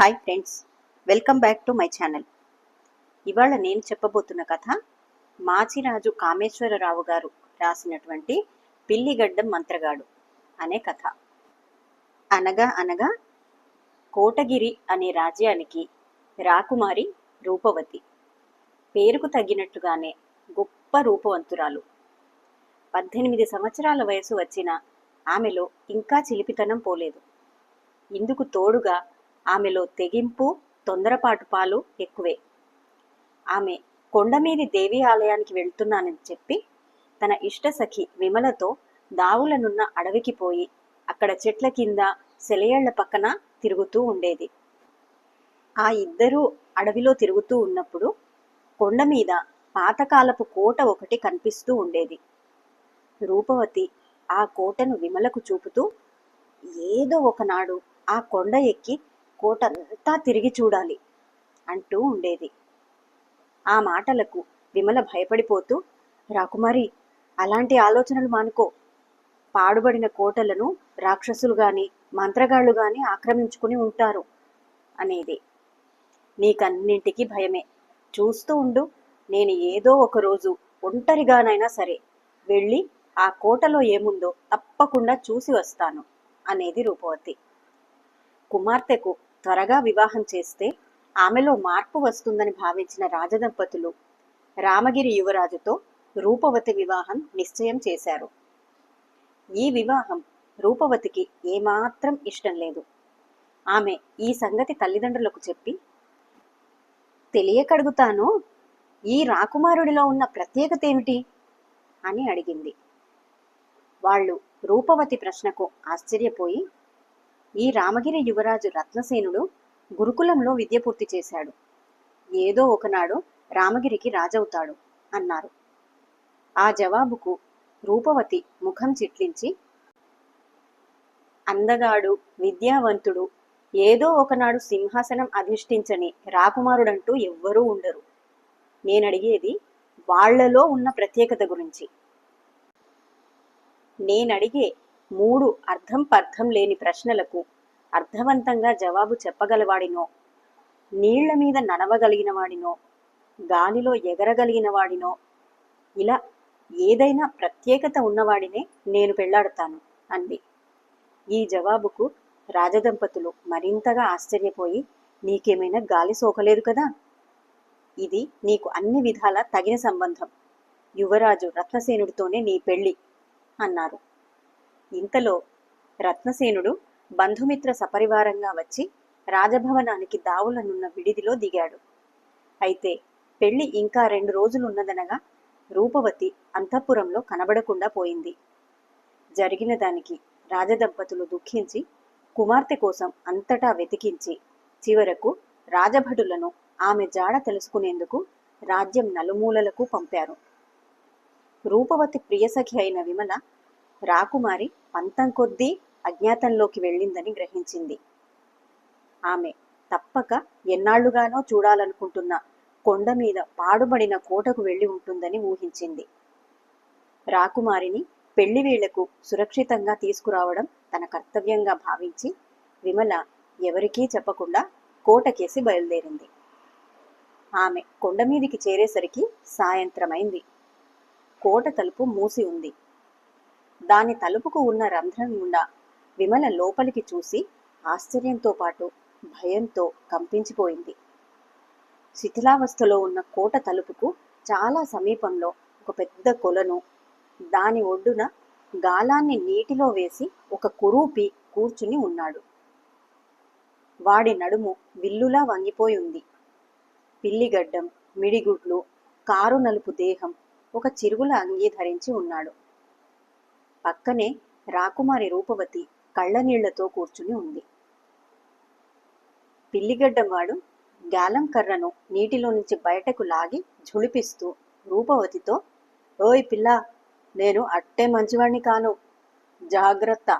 Hi friends welcome back to my channel ఇవాళ నేను చెప్పబోతున్న కథ మాచిరాజు కామేశ్వరరావు గారు రాసినటువంటి పిల్లిగడ్డం మంత్రగాడు అనే కథ. అనగా అనగా కోటగిరి అనే రాజ్యానికి రాకుమారి రూపవతి. పేరుకు తగినట్టుగానే గొప్ప రూపవంతురాలు. పద్దెనిమిది సంవత్సరాల వయసు వచ్చిన ఆమెలో ఇంకా చిలిపితనం పోలేదు. ఇందుకు తోడుగా ఆమెలో తెగింపు తొందరపాటు పాలు ఎక్కువే. ఆమె కొండమీది దేవి ఆలయానికి వెళ్తున్నానని చెప్పి తన ఇష్ట సఖి విమలతో దావులనున్న అడవికి పోయి అక్కడ చెట్ల కింద సెలయేళ్ళ పక్కన తిరుగుతూ ఉండేది. ఆ ఇద్దరూ అడవిలో తిరుగుతూ ఉన్నప్పుడు కొండ మీద పాతకాలపు కోట ఒకటి కనిపిస్తూ ఉండేది. రూపవతి ఆ కోటను విమలకు చూపుతూ ఏదో ఒకనాడు ఆ కొండ ఎక్కి కోటంతా తిరిగి చూడాలి అంటూ ఉండేది. ఆ మాటలకు విమల భయపడిపోతూ రాకుమారి అలాంటి ఆలోచనలు మానుకో. పాడుబడిన కోటలను రాక్షసులు గాని మంత్రగాళ్ళు గాని ఆక్రమించుకుని ఉంటారు అనేది. నీకన్నింటికి భయమే. చూస్తూ ఉండు నేను ఏదో ఒక రోజు ఒంటరిగానైనా సరే వెళ్ళి ఆ కోటలో ఏముందో తప్పకుండా చూసి వస్తాను అనేది రూపవతి. కుమార్తెకు త్వరగా వివాహం చేస్తే ఆమెలో మార్పు వస్తుందని భావించిన రాజదంపతులు రామగిరి యువరాజుతో రూపవతి వివాహం నిశ్చయం చేశారు. ఈ వివాహం రూపవతికి ఏమాత్రం ఇష్టం లేదు. ఆమె ఈ సంగతి తల్లిదండ్రులకు చెప్పి తెలియకడుగుతాను ఈ రాకుమారుడిలో ఉన్న ప్రత్యేకత ఏమిటి? అని అడిగింది. వాళ్ళు రూపవతి ప్రశ్నకు ఆశ్చర్యపోయి ఈ రామగిరి యువరాజు రత్నసేనుడు గురుకులంలో విద్య పూర్తి చేశాడు. ఏదో ఒకనాడు రామగిరికి రాజవుతాడు అన్నారు. ఆ జవాబుకు రూపవతి ముఖం చిట్లించి అందగాడు విద్యావంతుడు ఏదో ఒకనాడు సింహాసనం అధిష్ఠించని రాకుమారుడంటూ ఎవ్వరూ ఉండరు. నేనడిగేది వాళ్ళలో ఉన్న ప్రత్యేకత గురించి. నేనడిగే మూడు అర్థం పర్థం లేని ప్రశ్నలకు అర్థవంతంగా జవాబు చెప్పగలవాడినో? నీళ్ళ మీద నడవగలిగిన వాడినో గాలిలో ఎగరగలిగిన వాడినో ఇలా ఏదైనా ప్రత్యేకత ఉన్నవాడినే నేను పెళ్ళాడతాను అంది. ఈ జవాబుకు రాజదంపతులు మరింతగా ఆశ్చర్యపోయి నీకేమైనా గాలి సోకలేదు కదా? ఇది నీకు అన్ని విధాల తగిన సంబంధం. యువరాజు రత్నసేనుడితోనే నీ పెళ్ళి అన్నారు. ఇంతలో రత్నసేనుడు బంధుమిత్ర సపరివారంగా వచ్చి రాజభవనానికి దావులనున్న విడిదిలో దిగాడు. అయితే పెళ్ళి ఇంకా రెండు రోజులున్నదనగా రూపవతి అంతఃపురంలో కనబడకుండా పోయింది. జరిగిన దానికి రాజదంపతులు దుఃఖించి కుమార్తె కోసం అంతటా వెతికించి చివరకు రాజభటులను ఆమె జాడ తెలుసుకునేందుకు రాజ్యం నలుమూలలకు పంపారు. రూపవతి ప్రియసఖి అయిన విమల రాకుమారి పంతం కొద్దీ అజ్ఞాతంలోకి వెళ్ళిందని గ్రహించింది. ఆమె తప్పక ఎన్నాళ్ళుగానో చూడాలనుకుంటున్న కొండ మీద పాడుబడిన కోటకు వెళ్ళి ఉంటుందని ఊహించింది. రాకుమారిని పెళ్ళి వేళకు సురక్షితంగా తీసుకురావడం తన కర్తవ్యంగా భావించి విమల ఎవరికీ చెప్పకుండా కోటకేసి బయలుదేరింది. ఆమె కొండ మీదికి చేరేసరికి సాయంత్రమైంది. కోట తలుపు మూసి ఉంది. దాని తలుపుకు ఉన్న రంధ్రం గుండా విమల లోపలికి చూసి ఆశ్చర్యంతో పాటు భయంతో కంపించిపోయింది. శిథిలావస్థలో ఉన్న కోట తలుపుకు చాలా సమీపంలో ఒక పెద్ద కొలను దాని ఒడ్డున గాలాన్ని నీటిలో వేసి ఒక కురూపి కూర్చుని ఉన్నాడు. వాడి నడుము విల్లులా వంగిపోయి ఉంది. పిల్లిగడ్డం మిడిగుడ్లు కారు నలుపు దేహం ఒక చిరుగుల అంగీ ధరించి ఉన్నాడు. పక్కనే రాకుమారి రూపవతి కళ్ళనీళ్ళతో కూర్చుని ఉంది. పిల్లిగడ్డవాడు గాలం కర్రను నీటిలో నుంచి బయటకు లాగి ఝుళిపిస్తూ రూపవతితో ఓయ్ పిల్ల నేను అట్టే మంచివాణ్ణి కాను. జాగ్రత్త.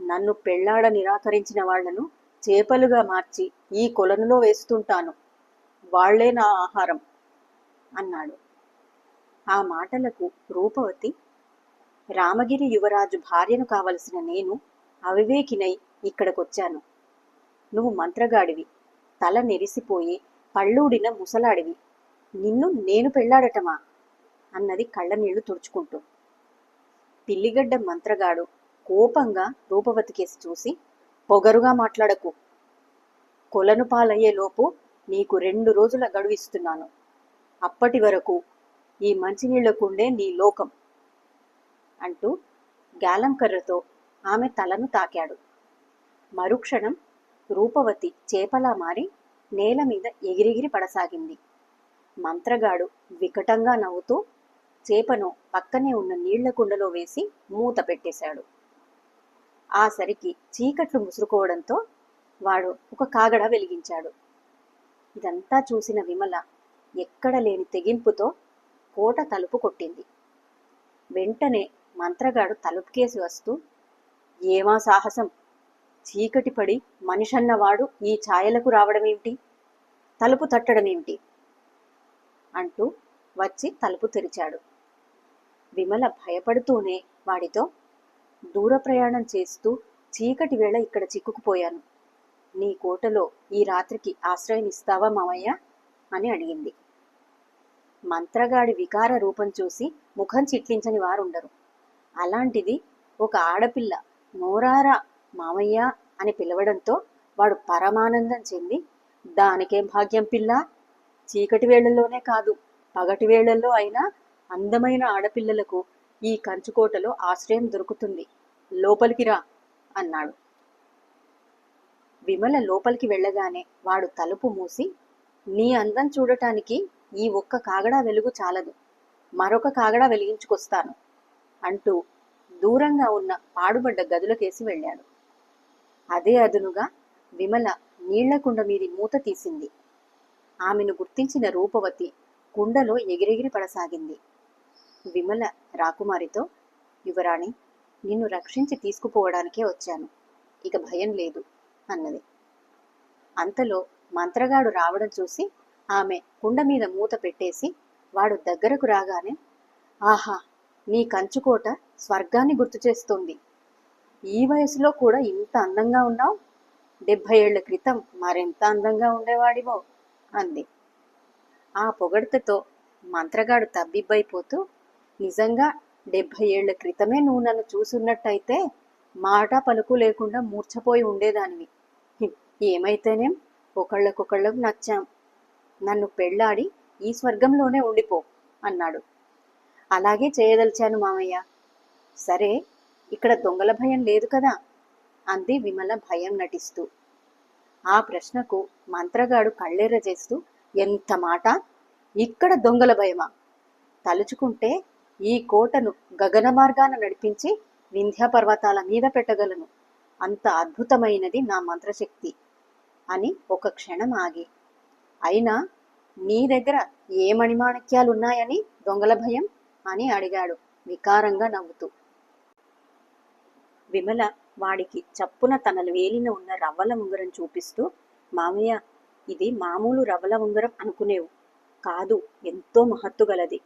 నన్ను పెళ్ళాడ నిరాకరించిన వాళ్ళను చేపలుగా మార్చి ఈ కొలనులో వేస్తుంటాను. వాళ్ళే నా ఆహారం అన్నాడు. ఆ మాటలకు రూపవతి రామగిరి యువరాజు భార్యను కావలసిన నేను అవివేకినై ఇక్కడికొచ్చాను. నువ్వు మంత్రగాడివి. తల నెరిసిపోయి పళ్ళూడిన ముసలాడివి. నిన్ను నేను పెళ్ళాడటమా? అన్నది కళ్ళనీళ్ళు తుడుచుకుంటూ. పిల్లిగడ్డ మంత్రగాడు కోపంగా రూపవతికేసి చూసి పొగరుగా మాట్లాడకు. కొలను పాలయ్యేలోపు నీకు రెండు రోజుల గడువిస్తున్నాను. అప్పటి వరకు ఈ మంచినీళ్ళకుండే నీ లోకం. అంటూ గాలంకర్రతో ఆమె తలను తాకాడు. మరుక్షణం రూపవతి చేపలా మారి నేల మీద ఎగిరిగిరి పడసాగింది. మంత్రగాడు వికటంగా నవ్వుతూ చేపను పక్కనే ఉన్న నీళ్ళ కుండలో వేసి మూత పెట్టేశాడు. ఆ సరికి చీకట్లు ముసురుకోవడంతో వాడు ఒక కాగడ వెలిగించాడు. ఇదంతా చూసిన విమల ఎక్కడ లేని తెగింపుతో కోట తలుపు కొట్టింది. వెంటనే మంత్రగాడు తలుపుకేసి వస్తూ ఏమా సాహసం? చీకటి పడి మనిషన్నవాడు ఈ ఛాయలకు రావడమేమిటి? తలుపు తట్టడమేమిటి? అంటూ వచ్చి తలుపు తెరిచాడు. విమల భయపడుతూనే వాడితో దూర ప్రయాణం చేస్తూ చీకటి వేళ ఇక్కడ చిక్కుకుపోయాను. నీ కోటలో ఈ రాత్రికి ఆశ్రయం ఇస్తావా మామయ్య అని అడిగింది. మంత్రగాడి వికార రూపం చూసి ముఖం చిట్లించని వారుండరు. అలాంటిది ఒక ఆడపిల్ల నోరారా మామయ్య అని పిలవడంతో వాడు పరమానందం చెంది దానికేం భాగ్యం పిల్ల? చీకటి వేళల్లోనే కాదు పగటి వేళల్లో అయినా అందమైన ఆడపిల్లలకు ఈ కంచుకోటలో ఆశ్రయం దొరుకుతుంది. లోపలికి రా అన్నాడు. విమల లోపలికి వెళ్ళగానే వాడు తలుపు మూసి నీ అందం చూడటానికి ఈ ఒక్క కాగడా వెలుగు చాలదు. మరొక కాగడా వెలిగించుకొస్తాను. అంటూ దూరంగా ఉన్న పాడుబడ్డ గదులకేసి వెళ్ళాడు. అదే అదునుగా విమల నీళ్ళకుండ మీది మూత తీసింది. ఆమెను గుర్తించిన రూపవతి కుండలో ఎగిరెగిరి పడసాగింది. విమల రాకుమారితో యువరాణి నిన్ను రక్షించి తీసుకుపోవడానికే వచ్చాను. ఇక భయం లేదు అన్నది. అంతలో మంత్రగాడు రావడం చూసి ఆమె కుండ మీద మూత పెట్టేసి వాడు దగ్గరకు రాగానే ఆహా నీ కంచుకోట స్వర్గాన్ని గుర్తు చేస్తుంది. ఈ వయసులో కూడా ఇంత అందంగా ఉన్నావు? డెబ్భై ఏళ్ళ క్రితం మరెంత అందంగా ఉండేవాడివో? అంది. ఆ పొగడ్తతో మంత్రగాడు తబ్బిబ్బైపోతూ నిజంగా డెబ్భై ఏళ్ళ క్రితమే నువ్వు నన్ను చూసున్నట్టయితే మాట పలుకు లేకుండా మూర్ఛపోయి ఉండేదానివి. ఏమైతేనేం? ఒకళ్ళకొకళ్ళకు నచ్చాం. నన్ను పెళ్ళాడి ఈ స్వర్గంలోనే ఉండిపో అన్నాడు. అలాగే చేయదలిచాను మామయ్య. సరే ఇక్కడ దొంగల భయం లేదు కదా? అంది విమల భయం నటిస్తూ. ఆ ప్రశ్నకు మంత్రగాడు కళ్ళెర్ర చేస్తూ ఎంత మాట? ఇక్కడ దొంగల భయమా? తలుచుకుంటే ఈ కోటను గగన మార్గాన నడిపించి వింధ్యాపర్వతాల మీద పెట్టగలను. అంత అద్భుతమైనది నా మంత్రశక్తి అని ఒక క్షణం ఆగి. అయినా నీ దగ్గర ఏ మణిమాణిక్యాలున్నాయని దొంగల భయం? అని అడిగాడు. వికారంగా నవ్వుతూ. విమల వాడికి చప్పున తన వేలిన ఉన్న రవ్వల ఉంగరం చూపిస్తూ మామయ్య ఇది మామూలు రవ్వల ఉంగరం అనుకునేవు. కాదు ఎంతో మహత్తుగలది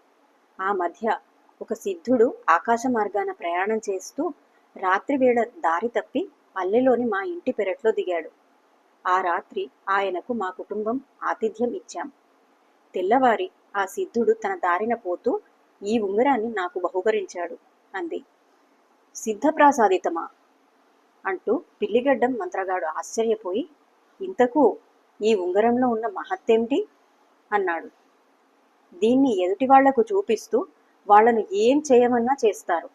ఆ మధ్య ఒక సిద్ధుడు ఆకాశ మార్గాన ప్రయాణం చేస్తూ రాత్రివేళ దారి తప్పి పల్లెలోని మా ఇంటి పెరట్లో దిగాడు. ఆ రాత్రి ఆయనకు మా కుటుంబం ఆతిథ్యం ఇచ్చాం. తెల్లవారి ఆ సిద్ధుడు తన దారిన పోతూ ఈ ఉంగరాన్ని నాకు బహుకరించాడు అంది. సిద్ధప్రాసాదితమా? అంటూ పిల్లిగడ్డం మంత్రగాడు ఆశ్చర్యపోయి ఇంతకు ఈ ఉంగరంలో ఉన్న మహత్తేమిటి? అన్నాడు. దీన్ని ఎదుటి వాళ్ళకు చూపిస్తూ వాళ్ళను ఏం చేయమన్నా చేస్తారు.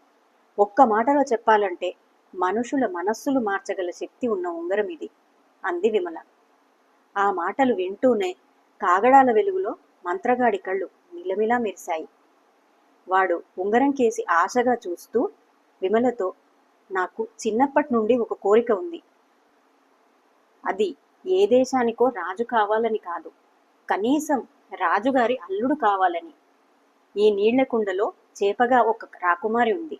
ఒక్క మాటలో చెప్పాలంటే మనుషుల మనస్సులు మార్చగల శక్తి ఉన్న ఉంగరం ఇది అంది విమల. ఆ మాటలు వింటూనే కాగడాల వెలుగులో మంత్రగాడి కళ్ళు మిలమిలా మెరిశాయి. వాడు ఉంగరం కేసి ఆశగా చూస్తూ విమలతో నాకు చిన్నప్పటి నుండి ఒక కోరిక ఉంది. అది ఏ దేశానికో రాజు కావాలని కాదు. కనీసం రాజుగారి అల్లుడు కావాలని. ఈ నీళ్ళ కుండలో చేపగా ఒక రాకుమారి ఉంది.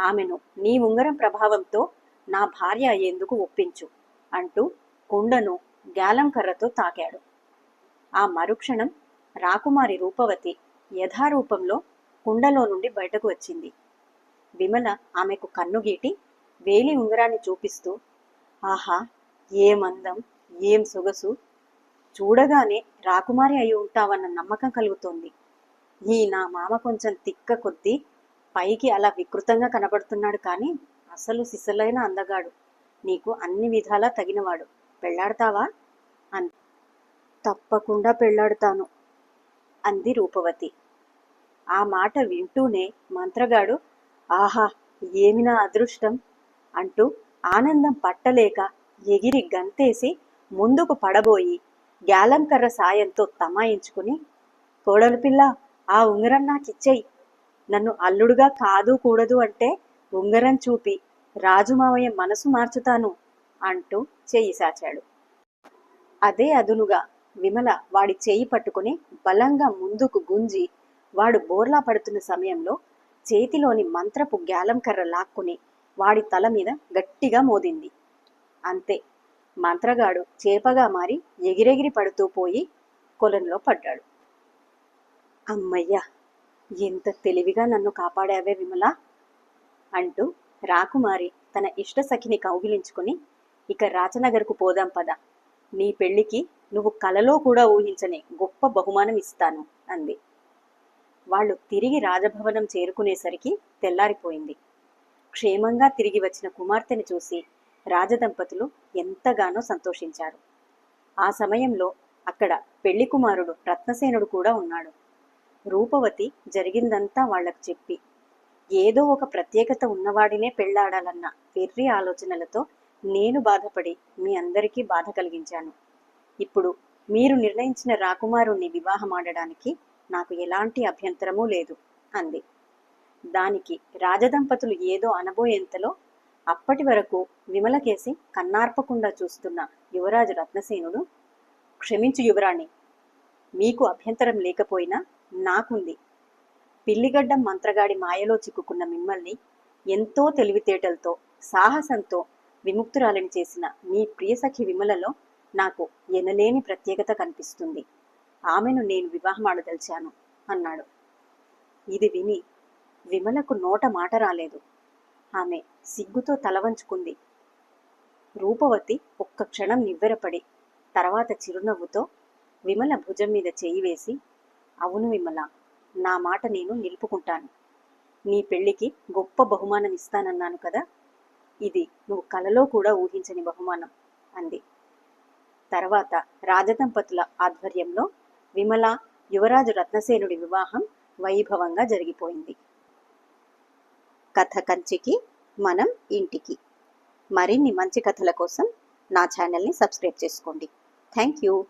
ఆమెను నీ ఉంగరం ప్రభావంతో నా భార్య అయ్యేందుకు ఒప్పించు అంటూ కుండను గ్యాలం కర్రతో తాకాడు. ఆ మరుక్షణం రాకుమారి రూపవతి యథారూపంలో కుండలో నుండి బయటకు వచ్చింది. విమల ఆమెకు కన్నుగీటి వేలి ఉంగరాన్ని చూపిస్తూ ఆహా ఏం అందం ఏం సొగసు? చూడగానే రాకుమారి అయి ఉంటావన్న నమ్మకం కలుగుతోంది. ఈ నా మామ కొంచెం తిక్క కొద్దీ పైకి అలా వికృతంగా కనబడుతున్నాడు కానీ అసలు సిసలైన అందగాడు. నీకు అన్ని విధాలా తగినవాడు. పెళ్ళాడతావా అంది. తప్పకుండా పెళ్ళాడుతాను అంది రూపవతి. ఆ మాట వింటూనే మంత్రగాడు ఆహా ఏమి నా అదృష్టం? అంటూ ఆనందం పట్టలేక ఎగిరి గంతేసి ముందుకు పడబోయి గ్యాలంకర్ర సాయంతో తమాయించుకుని కోడలు పిల్ల ఆ ఉంగరం నాకిచ్చేయి. నన్ను అల్లుడుగా కాదు కూడదు అంటే ఉంగరం చూపి రాజుమావయ్య మనసు మార్చుతాను అంటూ చెయ్యి సాచాడు. అదే అదునుగా విమల వాడి చేయి పట్టుకుని బలంగా ముందుకు గుంజి వాడు బోర్లా పడుతున్న సమయంలో చేతిలోని మంత్రపు గ్యాలం కర్ర లాక్కుని వాడి తల మీద గట్టిగా మోదింది. అంతే మంత్రగాడు చేపగా మారి ఎగిరెగిరి పడుతూ పోయి కొలంలో పడ్డాడు. అమ్మయ్యా ఎంత తెలివిగా నన్ను కాపాడావే విమల? అంటూ రాకుమారి తన ఇష్ట సఖిని కౌగిలించుకుని ఇక రాచనగర్కు పోదాం పద. నీ పెళ్ళికి నువ్వు కలలో కూడా ఊహించని గొప్ప బహుమానం ఇస్తాను అంది. వాళ్ళు తిరిగి రాజభవనం చేరుకునేసరికి తెల్లారిపోయింది. క్షేమంగా తిరిగి వచ్చిన కుమార్తెను చూసి రాజదంపతులు ఎంతగానో సంతోషించారు. ఆ సమయంలో అక్కడ పెళ్ళి కుమారుడు రత్నసేనుడు కూడా ఉన్నాడు. రూపవతి జరిగిందంతా వాళ్ళకు చెప్పి ఏదో ఒక ప్రత్యేకత ఉన్నవాడినే పెళ్ళాడాలన్న వెర్రి ఆలోచనలతో నేను బాధపడి మీ అందరికీ బాధ కలిగించాను. ఇప్పుడు మీరు నిర్ణయించిన రాకుమారుణ్ణి వివాహమాడడానికి నాకు ఎలాంటి అభ్యంతరమూ లేదు అంది. దానికి రాజదంపతులు ఏదో అనబోయేంతలో అప్పటి వరకు విమలకేసి కన్నార్పకుండా చూస్తున్న యువరాజు రత్నసేనుడు క్షమించు యువరాణి మీకు అభ్యంతరం లేకపోయినా నాకుంది. పిల్లిగడ్డం మంత్రగాడి మాయలో చిక్కుకున్న మిమ్మల్ని ఎంతో తెలివితేటలతో సాహసంతో విముక్తురాలని చేసిన మీ ప్రియసఖి విమలలో నాకు ఎనలేని ప్రత్యేకత కనిపిస్తుంది. ఆమెను నేను వివాహమాడదలిచాను అన్నాడు. ఇది విని విమలకు నోట మాట రాలేదు. ఆమె సిగ్గుతో తలవంచుకుంది రూపవతి ఒక్క క్షణం నివ్వెరపడి తర్వాత చిరునవ్వుతో విమల భుజం మీద చేయి వేసి అవును విమల నా మాట నేను నిలుపుకుంటాను. నీ పెళ్ళికి గొప్ప బహుమానం ఇస్తానన్నాను కదా? ఇది నువ్వు కలలో కూడా ఊహించని బహుమానం అంది. తర్వాత రాజదంపతుల ఆధ్వర్యంలో విమల యువరాజు రత్నసేనుడి వివాహం వైభవంగా జరిగిపోయింది. కథ కంచికి మనం ఇంటికి. మరిన్ని మంచి కథల కోసం నా ఛానల్ని సబ్స్క్రైబ్ చేసుకోండి. Thank you.